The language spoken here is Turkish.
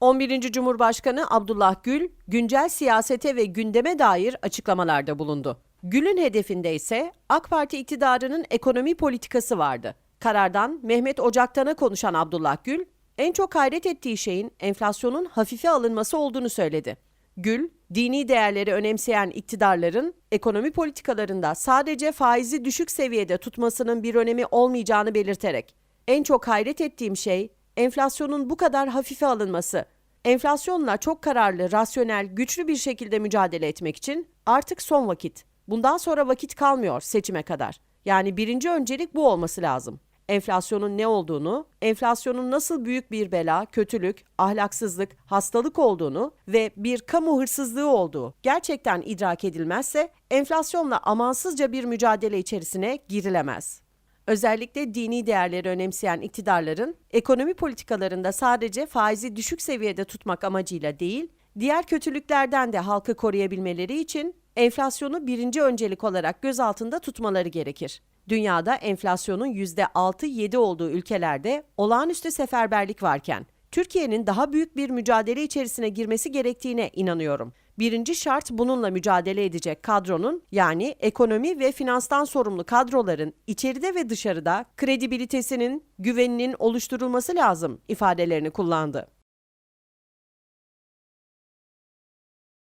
11. Cumhurbaşkanı Abdullah Gül, güncel siyasete ve gündeme dair açıklamalarda bulundu. Gül'ün hedefinde ise AK Parti iktidarının ekonomi politikası vardı. Karardan Mehmet Ocaktan'a konuşan Abdullah Gül, en çok hayret ettiği şeyin enflasyonun hafife alınması olduğunu söyledi. Gül, dini değerleri önemseyen iktidarların ekonomi politikalarında sadece faizi düşük seviyede tutmasının bir önemi olmayacağını belirterek, en çok hayret ettiğim şey enflasyonun bu kadar hafife alınması. Enflasyonla çok kararlı, rasyonel, güçlü bir şekilde mücadele etmek için artık son vakit. Bundan sonra vakit kalmıyor seçime kadar. Yani birinci öncelik bu olması lazım. Enflasyonun ne olduğunu, enflasyonun nasıl büyük bir bela, kötülük, ahlaksızlık, hastalık olduğunu ve bir kamu hırsızlığı olduğu gerçekten idrak edilmezse enflasyonla amansızca bir mücadele içerisine girilemez. Özellikle dini değerleri önemseyen iktidarların ekonomi politikalarında sadece faizi düşük seviyede tutmak amacıyla değil, diğer kötülüklerden de halkı koruyabilmeleri için enflasyonu birinci öncelik olarak göz altında tutmaları gerekir. Dünyada enflasyonun %6-7 olduğu ülkelerde olağanüstü seferberlik varken Türkiye'nin daha büyük bir mücadele içerisine girmesi gerektiğine inanıyorum. Birinci şart bununla mücadele edecek kadronun yani ekonomi ve finanstan sorumlu kadroların içeride ve dışarıda kredibilitesinin, güveninin oluşturulması lazım ifadelerini kullandı.